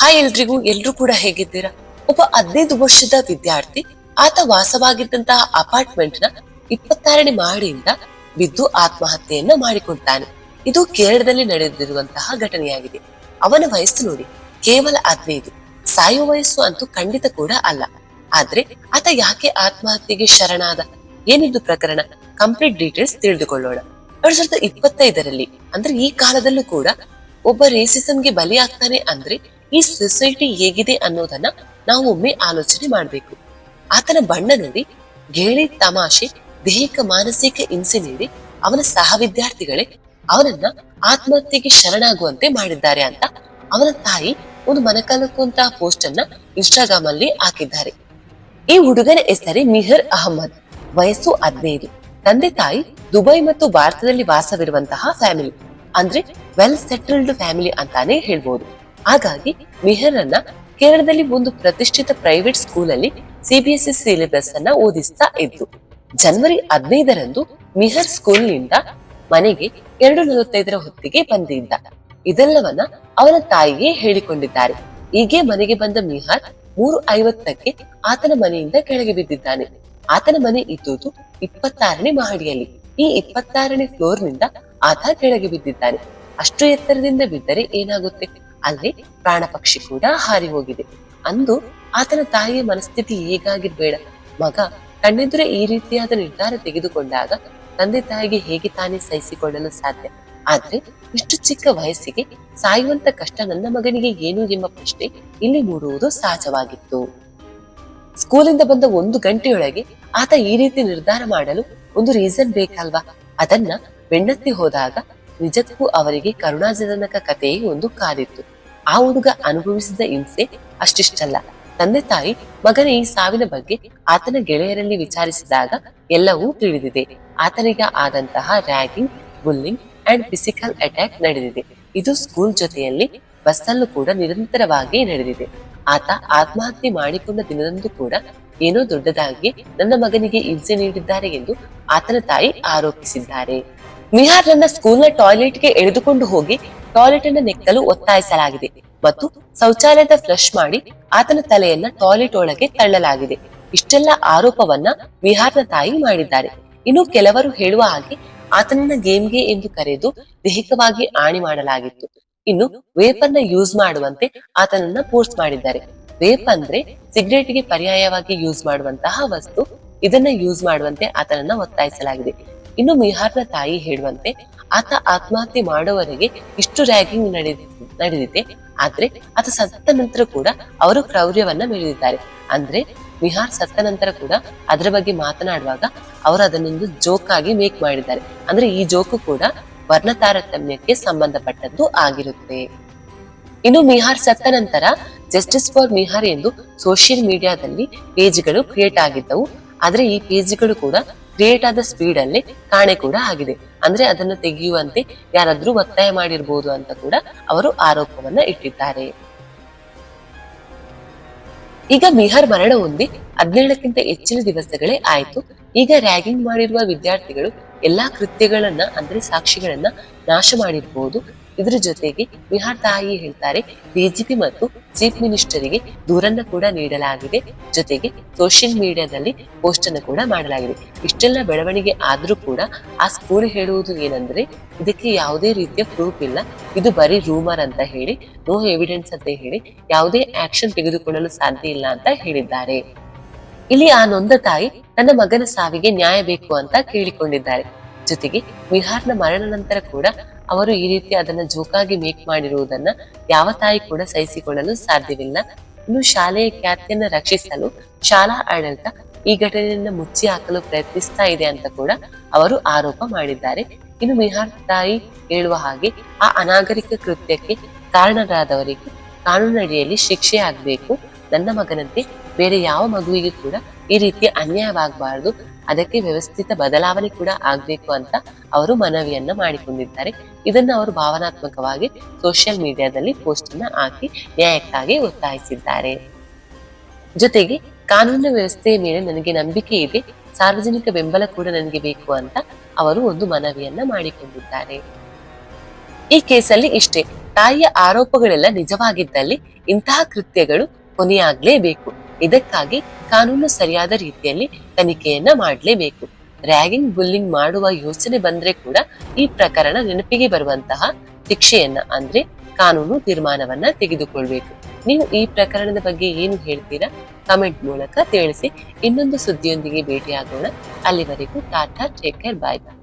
Hi ಎಲ್ರಿಗೂ ಎಲ್ರೂ ಕೂಡ ಹೇಗಿದ್ದೀರಾ? ಒಬ್ಬ ಹದಿನೈದು ವರ್ಷದ ವಿದ್ಯಾರ್ಥಿ, ಆತ ವಾಸವಾಗಿದ್ದಂತಹ ಅಪಾರ್ಟ್ಮೆಂಟ್ನ ಇಪ್ಪತ್ತಾರನೇ ಮಹಡಿಯಿಂದ ಬಿದ್ದು ಆತ್ಮಹತ್ಯೆಯನ್ನ ಮಾಡಿಕೊಂಡಾನೆ ಇದು ಕೇರಳದಲ್ಲಿ ನಡೆದಿರುವಂತಹ ಘಟನೆಯಾಗಿದೆ. ಅವನ ವಯಸ್ಸು ನೋಡಿ, ಕೇವಲ ಹದಿನೈದು. ಸಾಯುವ ವಯಸ್ಸು ಅಂತೂ ಖಂಡಿತ ಕೂಡ ಅಲ್ಲ. ಆದ್ರೆ ಆತ ಯಾಕೆ ಆತ್ಮಹತ್ಯೆಗೆ ಶರಣಾದ? ಏನಿದು ಪ್ರಕರಣ? ಕಂಪ್ಲೀಟ್ ಡೀಟೇಲ್ಸ್ ತಿಳಿದುಕೊಳ್ಳೋಣ. ಎರಡ್ ಸಾವಿರದ ಇಪ್ಪತ್ತೈದರಲ್ಲಿ, ಅಂದ್ರೆ ಈ ಕಾಲದಲ್ಲೂ ಕೂಡ, ಒಬ್ಬ ರೇಸಿಸಂಗೆ ಬಲಿಯಾಗ್ತಾನೆ ಅಂದ್ರೆ ಈ ಸೊಸೈಟಿ ಹೇಗಿದೆ ಅನ್ನೋದನ್ನ ನಾವು ಒಮ್ಮೆ ಆಲೋಚನೆ ಮಾಡಬೇಕು. ಆತನ ಬಣ್ಣ ನೋಡಿ, ಗೇಳಿ ತಮಾಷೆ, ದೇಹಿಕ ಮಾನಸಿಕ ಹಿಂಸೆ ನೀಡಿ ಅವನ ಸಹ ವಿದ್ಯಾರ್ಥಿಗಳೇ ಅವನನ್ನ ಆತ್ಮಹತ್ಯೆಗೆ ಶರಣಾಗುವಂತೆ ಮಾಡಿದ್ದಾರೆ ಅಂತ ಅವನ ತಾಯಿ ಒಂದು ಮನಕಲಕುವಂತಹ ಪೋಸ್ಟ್ ಅನ್ನ ಇನ್ಸ್ಟಾಗ್ರಾಮ್ ಅಲ್ಲಿ ಹಾಕಿದ್ದಾರೆ. ಈ ಹುಡುಗನ ಹೆಸರೇ ಮಿಹರ್ ಅಹಮದ್, ವಯಸ್ಸು ಹದಿನೈದು. ತಂದೆ ತಾಯಿ ದುಬೈ ಮತ್ತು ಭಾರತದಲ್ಲಿ ವಾಸವಿರುವಂತಹ ಫ್ಯಾಮಿಲಿ ಅಂದ್ರೆ ವೆಲ್ ಸೆಟಲ್ಡ್ ಫ್ಯಾಮಿಲಿ ಅಂತಾನೆ ಹೇಳ್ಬೋದು. ಹಾಗಾಗಿ ಮಿಹರ್ ಅನ್ನ ಕೇರಳದಲ್ಲಿ ಒಂದು ಪ್ರತಿಷ್ಠಿತ ಪ್ರೈವೇಟ್ ಸ್ಕೂಲ್ ಅಲ್ಲಿ ಸಿಬಿಎಸ್ಇ ಸಿಲೆಬಸ್ ಅನ್ನ ಓದಿಸ್ತಾ ಇದ್ದು ಜನವರಿ ಹದಿನೈದರಂದು ಮಿಹರ್ ಸ್ಕೂಲ್ನಿಂದ ಮನೆಗೆ ಎರಡು ನಲವತ್ತೈದರ ಹೊತ್ತಿಗೆ ಬಂದಿದ್ದ. ಇದೆಲ್ಲವನ್ನ ಅವನ ತಾಯಿಗೆ ಹೇಳಿಕೊಂಡಿದ್ದಾರೆ. ಹೀಗೆ ಮನೆಗೆ ಬಂದ ಮಿಹಾರ್ ಮೂರು ಐವತ್ತಕ್ಕೆ ಆತನ ಮನೆಯಿಂದ ಕೆಳಗೆ ಬಿದ್ದಿದ್ದಾನೆ. ಆತನ ಮನೆ ಇದ್ದುದು ಇಪ್ಪತ್ತಾರನೇ ಮಹಡಿಯಲ್ಲಿ. ಈ ಇಪ್ಪತ್ತಾರನೇ ಫ್ಲೋರ್ನಿಂದ ಆತ ಕೆಳಗೆ ಬಿದ್ದಿದ್ದಾನೆ. ಅಷ್ಟು ಎತ್ತರದಿಂದ ಬಿದ್ದರೆ ಏನಾಗುತ್ತೆ? ಅಲ್ಲಿ ಪ್ರಾಣ ಪಕ್ಷಿ ಕೂಡ ಹಾರಿ ಹೋಗಿದೆ. ಅಂದು ಆತನ ತಾಯಿಯ ಮನಸ್ಥಿತಿ ಹೇಗಾಗಿರ್ಬೇಡ. ಮಗ ಕಣ್ಣೆದುರೇ ಈ ರೀತಿಯಾದ ನಿರ್ಧಾರ ತೆಗೆದುಕೊಂಡಾಗ ತಂದೆ ತಾಯಿಗೆ ಹೇಗೆ ತಾನೇ ಸಹಿಸಿಕೊಳ್ಳಲು ಸಾಧ್ಯ? ಆದ್ರೆ ಇಷ್ಟು ಚಿಕ್ಕ ವಯಸ್ಸಿಗೆ ಸಾಯುವಂತ ಕಷ್ಟ ನನ್ನ ಮಗನಿಗೆ ಏನು ಎಂಬ ಪ್ರಶ್ನೆ ಇಲ್ಲಿ ಮೂಡುವುದು ಸಹಜವಾಗಿತ್ತು. ಸ್ಕೂಲಿಂದ ಬಂದ ಒಂದು ಗಂಟೆಯೊಳಗೆ ಆತ ಈ ರೀತಿ ನಿರ್ಧಾರ ಮಾಡಲು ಒಂದು ರೀಸನ್ ಬೇಕಲ್ವಾ? ಅದನ್ನ ಬೆಣ್ಣತ್ತಿ ಹೋದಾಗ ನಿಜಕ್ಕೂ ಅವರಿಗೆ ಕರುಣಾಜನಕ ಕಥೆಯೇ ಒಂದು ಕಾದಿತ್ತು. ಆ ಹುಡುಗ ಅನುಭವಿಸಿದ ಹಿಂಸೆ ಅಷ್ಟಿಷ್ಟಲ್ಲ. ತಂದೆ ತಾಯಿ, ಮಗನ ಈ ಸಾವಿನ ಬಗ್ಗೆ ಆತನ ಗೆಳೆಯರಲ್ಲಿ ವಿಚಾರಿಸಿದಾಗ ಎಲ್ಲವೂ ತಿಳಿದಿದೆ. ಆತನಿಗೆ ಆದಂತಹ ragging, bullying and physical attack ನಡೆದಿದೆ. ಇದು ಸ್ಕೂಲ್ ಜೊತೆಯಲ್ಲಿ ಬಸ್ಸಲ್ಲೂ ಕೂಡ ನಿರಂತರವಾಗಿ ನಡೆದಿದೆ. ಆತ ಆತ್ಮಹತ್ಯೆ ಮಾಡಿಕೊಂಡ ದಿನದಂದು ಕೂಡ ಏನೋ ದೊಡ್ಡದಾಗಿ ನನ್ನ ಮಗನಿಗೆ ಹಿಂಸೆ ನೀಡಿದ್ದಾರೆ ಎಂದು ಆತನ ತಾಯಿ ಆರೋಪಿಸಿದ್ದಾರೆ. ನಿಹಾರ್ ನನ್ನ ಸ್ಕೂಲ್ನ ಟಾಯ್ಲೆಟ್ಗೆ ಎಳೆದುಕೊಂಡು ಹೋಗಿ ಟಾಯ್ಲೆಟ್ ಅನ್ನು ನೆಕ್ಕಲು ಒತ್ತಾಯಿಸಲಾಗಿದೆ ಮತ್ತು ಶೌಚಾಲಯದ ಫ್ಲಶ್ ಮಾಡಿ ಆತನ ತಲೆಯನ್ನ ಟಾಯ್ಲೆಟ್ ಒಳಗೆ ತಳ್ಳಲಾಗಿದೆ. ಇಷ್ಟೆಲ್ಲ ಆರೋಪವನ್ನ ವಿಹಾರ್ನ ತಾಯಿ ಮಾಡಿದ್ದಾರೆ. ಇನ್ನು ಕೆಲವರು ಹೇಳುವ ಹಾಗೆ ಆತನನ್ನ ಗೇಮ್ಗೆ ಎಂದು ಕರೆದು ದೈಹಿಕವಾಗಿ ಆಣಿ ಮಾಡಲಾಗಿತ್ತು. ಇನ್ನು ವೇಪರ್ನ ಯೂಸ್ ಮಾಡುವಂತೆ ಆತನನ್ನ ಫೋರ್ಸ್ ಮಾಡಿದ್ದಾರೆ. ವೇಪ್ ಅಂದ್ರೆ ಸಿಗರೇಟ್ಗೆ ಪರ್ಯಾಯವಾಗಿ ಯೂಸ್ ಮಾಡುವಂತಹ ವಸ್ತು. ಇದನ್ನ ಯೂಸ್ ಮಾಡುವಂತೆ ಆತನನ್ನ ಒತ್ತಾಯಿಸಲಾಗಿದೆ. ಇನ್ನು ಮಿಹಾರ್ನ ತಾಯಿ ಹೇಳುವಂತೆ ಆತ ಆತ್ಮಹತ್ಯೆ ಮಾಡುವವರೆಗೆ ಇಷ್ಟು ರ್ಯಾಗಿಂಗ್ ನಡೆದಿ, ನಡೆದಿದೆ. ಆದ್ರೆ ಆತ ಸತ್ತ ನಂತರ ಕೂಡ ಅವರು ಕ್ರೌರ್ಯವನ್ನ ಮೆರೆದಿದ್ದಾರೆ. ಅಂದ್ರೆ ವಿಹಾರ್ ಸತ್ತ ನಂತರ ಕೂಡ ಅದರ ಬಗ್ಗೆ ಮಾತನಾಡುವಾಗ ಅವರು ಅದನ್ನೊಂದು ಜೋಕ್ ಆಗಿ ಮೇಕ್ ಮಾಡಿದ್ದಾರೆ. ಅಂದ್ರೆ ಈ ಜೋಕು ಕೂಡ ವರ್ಣ ತಾರತಮ್ಯಕ್ಕೆ ಸಂಬಂಧಪಟ್ಟದ್ದು ಆಗಿರುತ್ತೆ. ಇನ್ನು ಮಿಹಾರ್ ಸತ್ತ ನಂತರ ಜಸ್ಟಿಸ್ ಫಾರ್ ಮಿಹಾರ್ ಎಂದು ಸೋಷಿಯಲ್ ಮೀಡಿಯಾದಲ್ಲಿ ಪೇಜ್ಗಳು ಕ್ರಿಯೇಟ್ ಆಗಿದ್ದವು. ಆದ್ರೆ ಈ ಪೇಜ್ಗಳು ಕೂಡ ಕ್ರಿಯೇಟ್ ಆದ ಸ್ಪೀಡ್ ಅಲ್ಲಿ ಕಾಣೆ ಕೂಡ ಆಗಿದೆ. ಅಂದ್ರೆ ಅದನ್ನು ತೆಗೆಯುವಂತೆ ಯಾರಾದ್ರೂ ಒತ್ತಾಯ ಮಾಡಿರಬಹುದು ಅಂತ ಕೂಡ ಅವರು ಆರೋಪವನ್ನ ಇಟ್ಟಿದ್ದಾರೆ. ಈಗ ಮಿಹಾರ್ ಮರಣ ಹೊಂದಿ ಹದಿನೇಳಕ್ಕಿಂತ ಹೆಚ್ಚಿನ ದಿವಸಗಳೇ ಆಯಿತು. ಈಗ ರ್ಯಾಗಿಂಗ್ ಮಾಡಿರುವ ವಿದ್ಯಾರ್ಥಿಗಳು ಎಲ್ಲಾ ಕೃತ್ಯಗಳನ್ನ ಅಂದ್ರೆ ಸಾಕ್ಷಿಗಳನ್ನ ನಾಶ ಮಾಡಿರ್ಬೋದು. ಇದ್ರ ಜೊತೆಗೆ ವಿಹಾರ್ ತಾಯಿ ಹೇಳ್ತಾರೆ ಡಿಜಿಪಿ ಮತ್ತು ಚೀಫ್ ಮಿನಿಸ್ಟರಿಗೆ ದೂರನ್ನ ಕೂಡ ನೀಡಲಾಗಿದೆ. ಜೊತೆಗೆ ಸೋಷಿಯಲ್ ಮೀಡಿಯಾದಲ್ಲಿ ಪೋಸ್ಟ್ ಅನ್ನು ಕೂಡ ಮಾಡಲಾಗಿದೆ. ಇಷ್ಟೆಲ್ಲ ಬೆಳವಣಿಗೆ ಆದ್ರೂ ಕೂಡ ಆ ಸ್ಕೂಲ್ ಹೇಳುವುದು ಏನಂದ್ರೆ, ಇದಕ್ಕೆ ಯಾವುದೇ ರೀತಿಯ ಪ್ರೂಫ್ ಇಲ್ಲ. ಇದು ಬರೀ ರೂಮರ್ ಅಂತ ಹೇಳಿ, ನೋ ಎವಿಡೆನ್ಸ್ ಅಂತ ಹೇಳಿ, ಯಾವುದೇ ಆಕ್ಷನ್ ತೆಗೆದುಕೊಳ್ಳಲು ಸಾಧ್ಯ ಇಲ್ಲ ಅಂತ ಹೇಳಿದ್ದಾರೆ. ಇಲ್ಲಿ ಆ ನೊಂದ ತಾಯಿ ತನ್ನ ಮಗನ ಸಾವಿಗೆ ನ್ಯಾಯ ಬೇಕು ಅಂತ ಕೇಳಿಕೊಂಡಿದ್ದಾರೆ. ಜೊತೆಗೆ ವಿಹಾರ್ನ ಮರಣ ನಂತರ ಕೂಡ ಅವರು ಈ ರೀತಿ ಅದನ್ನ ಜೋಕಾಗಿ ಮೇಕ್ ಮಾಡಿರುವುದನ್ನ ಯಾವ ತಾಯಿ ಕೂಡ ಸಹಿಸಿಕೊಳ್ಳಲು ಸಾಧ್ಯವಿಲ್ಲ. ಇನ್ನು ಶಾಲೆಯ ಖ್ಯಾತಿಯನ್ನ ರಕ್ಷಿಸಲು ಶಾಲಾ ಆಡಳಿತ ಈ ಘಟನೆಯನ್ನ ಮುಚ್ಚಿ ಹಾಕಲು ಪ್ರಯತ್ನಿಸ್ತಾ ಇದೆ ಅಂತ ಕೂಡ ಅವರು ಆರೋಪ ಮಾಡಿದ್ದಾರೆ. ಇನ್ನು ಮಿಹಾರ್ ತಾಯಿ ಹೇಳುವ ಹಾಗೆ ಆ ಅನಾಗರಿಕ ಕೃತ್ಯಕ್ಕೆ ಕಾರಣರಾದವರಿಗೆ ಕಾನೂನಡಿಯಲ್ಲಿ ಶಿಕ್ಷೆ ಆಗ್ಬೇಕು ನನ್ನ ಮಗನಂತೆ ಬೇರೆ ಯಾವ ಮಗುವಿಗೆ ಕೂಡ ಈ ರೀತಿ ಅನ್ಯಾಯವಾಗಬಾರ್ದು. ಅದಕ್ಕೆ ವ್ಯವಸ್ಥಿತ ಬದಲಾವಣೆ ಕೂಡ ಆಗ್ಬೇಕು ಅಂತ ಅವರು ಮನವಿಯನ್ನ ಮಾಡಿಕೊಂಡಿದ್ದಾರೆ. ಇದನ್ನ ಅವರು ಭಾವನಾತ್ಮಕವಾಗಿ ಸೋಷಿಯಲ್ ಮೀಡಿಯಾದಲ್ಲಿ ಪೋಸ್ಟ್ ಅನ್ನ ಹಾಕಿ ನ್ಯಾಯಕ್ಕಾಗಿ ಒತ್ತಾಯಿಸಿದ್ದಾರೆ. ಜೊತೆಗೆ ಕಾನೂನು ವ್ಯವಸ್ಥೆಯ ಮೇಲೆ ನನಗೆ ನಂಬಿಕೆ ಇದೆ. ಸಾರ್ವಜನಿಕ ಬೆಂಬಲ ಕೂಡ ನನಗೆ ಬೇಕು ಅಂತ ಅವರು ಒಂದು ಮನವಿಯನ್ನ ಮಾಡಿಕೊಂಡಿದ್ದಾರೆ. ಈ ಕೇಸಲ್ಲಿ ಇಷ್ಟೇ, ತಾಯಿಯ ಆರೋಪಗಳೆಲ್ಲ ನಿಜವಾಗಿದ್ದಲ್ಲಿ ಇಂತಹ ಕೃತ್ಯಗಳು ಕೊನೆಯಾಗ್ಲೇಬೇಕು. ಇದಕ್ಕಾಗಿ ಕಾನೂನು ಸರಿಯಾದ ರೀತಿಯಲ್ಲಿ ತನಿಖೆಯನ್ನ ಮಾಡಲೇಬೇಕು. ರ್ಯಾಗಿಂಗ್, ಬುಲ್ಲಿಂಗ್ ಮಾಡುವ ಯೋಚನೆ ಬಂದ್ರೆ ಕೂಡ ಈ ಪ್ರಕರಣ ನೆನಪಿಗೆ ಬರುವಂತಹ ಶಿಕ್ಷೆಯನ್ನ ಅಂದ್ರೆ ಕಾನೂನು ತೀರ್ಮಾನವನ್ನ ತೆಗೆದುಕೊಳ್ಬೇಕು. ನೀವು ಈ ಪ್ರಕರಣದ ಬಗ್ಗೆ ಏನು ಹೇಳ್ತೀರಾ? ಕಮೆಂಟ್ ಮೂಲಕ ತಿಳಿಸಿ. ಇನ್ನೊಂದು ಸುದ್ದಿಯೊಂದಿಗೆ ಭೇಟಿಯಾಗೋಣ. ಅಲ್ಲಿವರೆಗೂ tata, take care, bye bye.